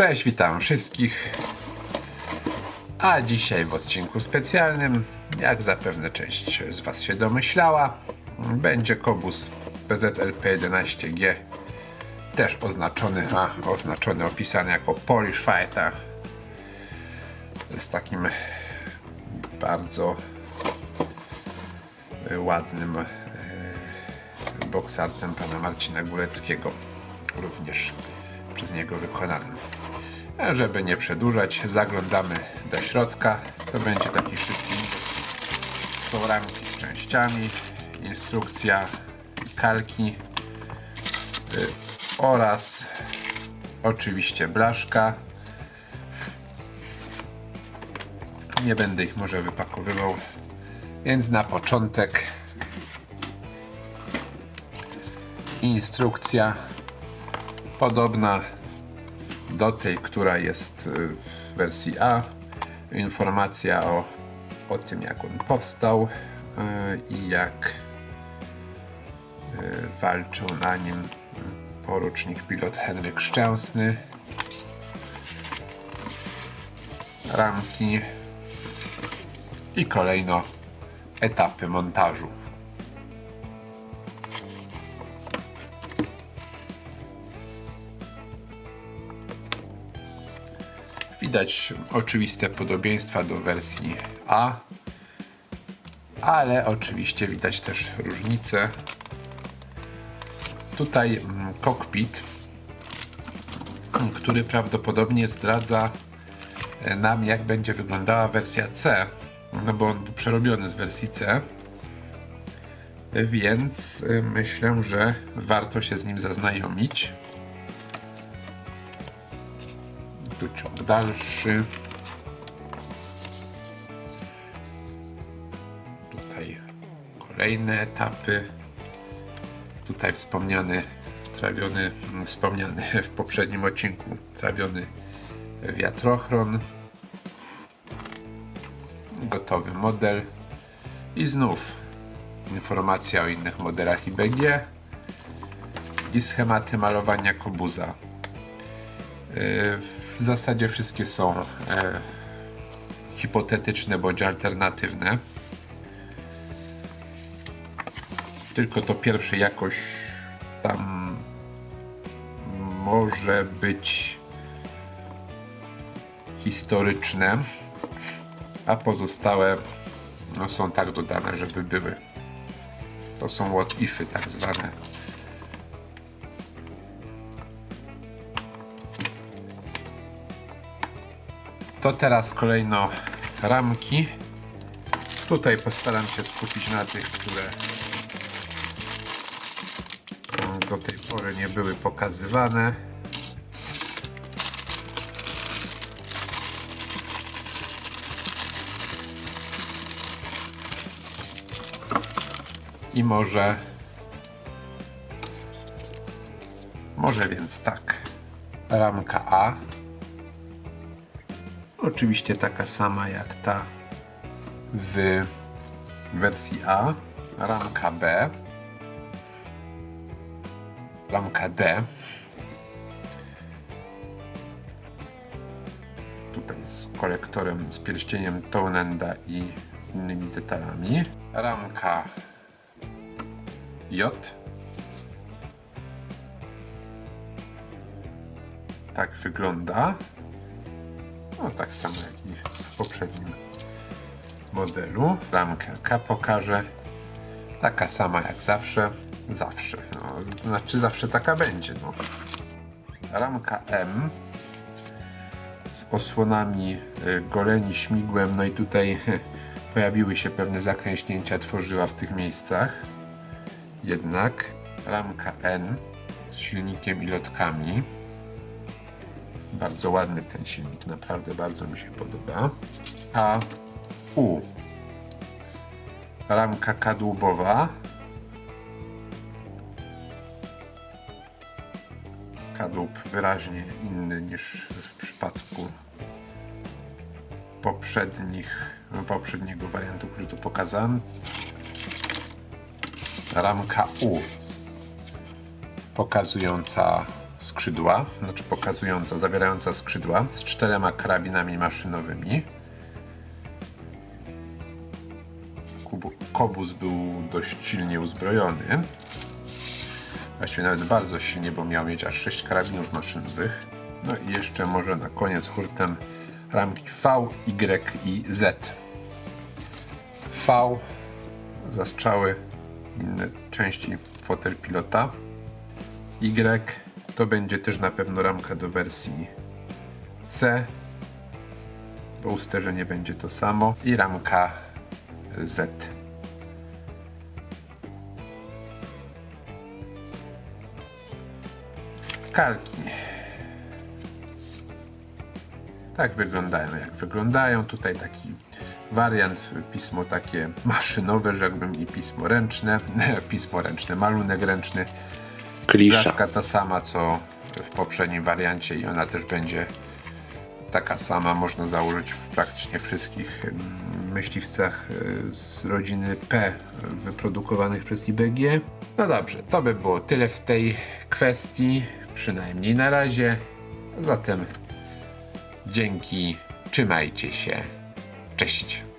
Cześć, witam wszystkich. A dzisiaj w odcinku specjalnym, jak zapewne część z Was się domyślała, będzie kobus PZLP11G, też oznaczony, a oznaczony, opisany jako Polish Fighter, z takim bardzo e, ładnym e, boksartem pana Marcina Góreckiego, również przez niego wykonanym. A żeby nie przedłużać, zaglądamy do środka. To będzie taki szybki są ramki z częściami, instrukcja, kalki y, oraz oczywiście blaszka. Nie będę ich może wypakowywał, więc na początek instrukcja podobna do tej, która jest y, w wersji A. Informacja o, o tym, jak on powstał y, i jak y, walczył na nim porucznik pilot Henryk Szczęsny. Ramki i kolejno etapy montażu. Widać oczywiste podobieństwa do wersji A, ale oczywiście widać też różnice. Tutaj mm, kokpit, który prawdopodobnie zdradza e, nam, jak będzie wyglądała wersja C, no bo on był przerobiony z wersji C. Więc y, myślę, że warto się z nim zaznajomić. Tu ciąg dalszy. Tutaj kolejne etapy. Tutaj wspomniany, trawiony, mm, wspomniany w poprzednim odcinku, trawiony wiatrochron. Gotowy model. I znów informacja o innych modelach IBG i schematy malowania kobuza. W zasadzie wszystkie są e, hipotetyczne bądź alternatywne. Tylko to pierwsze jakoś tam może być historyczne, a pozostałe no, są tak dodane, żeby były. To są what ify tak zwane. To teraz kolejno ramki. Tutaj postaram się skupić na tych, które do tej pory nie były pokazywane. I może może więc tak. Ramka A Oczywiście taka sama jak ta w wersji A. Ramka B. Ramka D. Tutaj z kolektorem, z pierścieniem Townenda i innymi detalami. Ramka J. Tak wygląda. No tak samo jak i w poprzednim modelu. K pokażę. Taka sama jak zawsze. Zawsze. No, znaczy zawsze taka będzie. No. Ramka M z osłonami y, goleni śmigłem. No i tutaj pojawiły się pewne zakręśnięcia tworzywa w tych miejscach. Jednak ramka N z silnikiem i lotkami. Bardzo ładny ten silnik, naprawdę bardzo mi się podoba. A U ramka kadłubowa. Kadłub wyraźnie inny niż w przypadku poprzednich, poprzedniego wariantu, który tu pokazałem. Ramka U pokazująca skrzydła, znaczy pokazująca, zawierająca skrzydła z czterema karabinami maszynowymi. Kobus był dość silnie uzbrojony. Właściwie nawet bardzo silnie, bo miał mieć aż 6 karabinów maszynowych. No i jeszcze może na koniec hurtem ramki V, Y i Z. V zastrzały inne części fotel pilota. Y to będzie też na pewno ramka do wersji C, bo usterzenie będzie to samo i ramka Z. Kalki. Tak wyglądają, jak wyglądają. Tutaj taki wariant, pismo takie maszynowe, rzekłbym, i pismo ręczne. pismo ręczne, malunek ręczny. Klisza. Blaszka ta sama co w poprzednim wariancie i ona też będzie taka sama. Można założyć w praktycznie wszystkich myśliwcach y, z rodziny P wyprodukowanych przez IBG. No dobrze, to by było tyle w tej kwestii, przynajmniej na razie. Zatem dzięki, trzymajcie się. Cześć.